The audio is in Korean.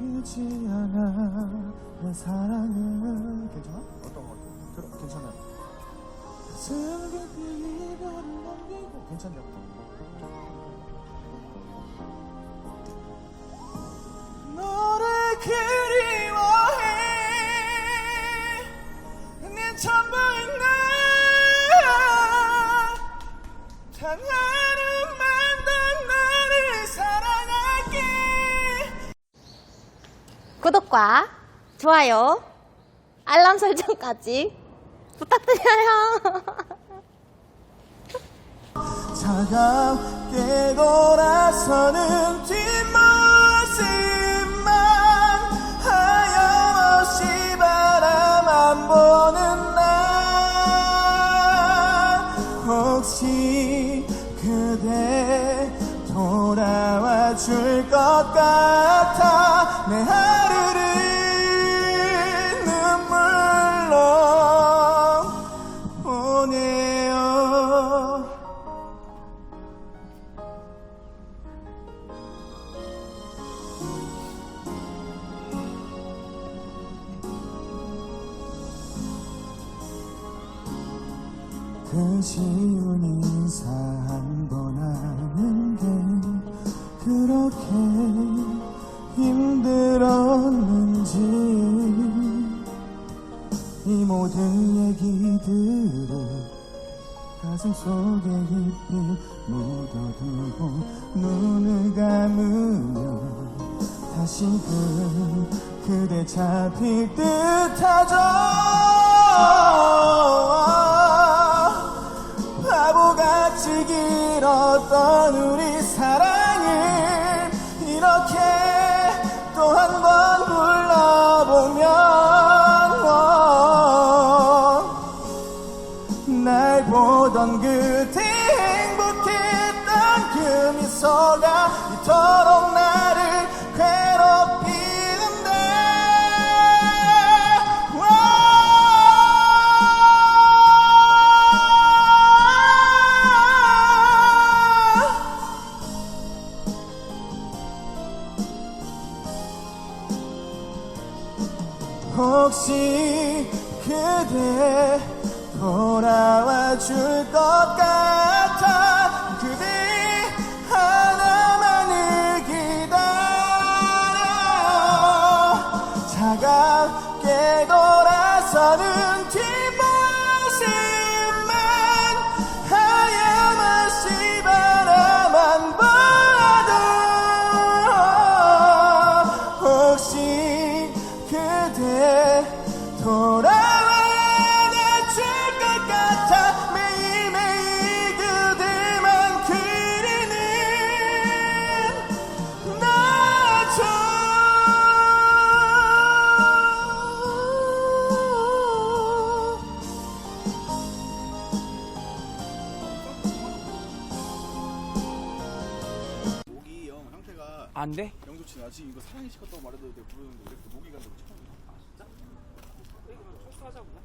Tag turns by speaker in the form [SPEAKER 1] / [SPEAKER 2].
[SPEAKER 1] 보이지 않아 내 사랑은 괜찮아? 어떤 거? 들어 괜찮아 슬기피 이별을 남기고 괜찮냐고
[SPEAKER 2] 구독과 좋아요, 알람 설정까지 부탁드려요.
[SPEAKER 1] 차갑게 돌아서는 뒷모습만 하염없이 바라만 보는 나 혹시 그대 돌아와 줄 것 같아 내 하루 그 쉬운 인사 한 번 하는 게 그렇게 힘들었는지. 이 모든 얘기들을 가슴 속에 깊이 묻어두고 눈을 감으면 다시금 그대 잡힐 듯 하죠 길었던 우리 사랑을 이렇게 또 한 번 불러보면 날 보던 그때 행복했던 그 미소가 이토록 혹시 그대 돌아와 줄 것 같아 돌아와줄 것 같아 매일매일 그대만 그리는 나죠
[SPEAKER 3] 목이 영 상태가
[SPEAKER 4] 안 돼?
[SPEAKER 3] 영 좋지 나 지금 이거 사랑이 식었다고 말해도 돼 부르는데 왜 이렇게 목이 간다고 처음 아 진짜?
[SPEAKER 4] 이거 사자구나.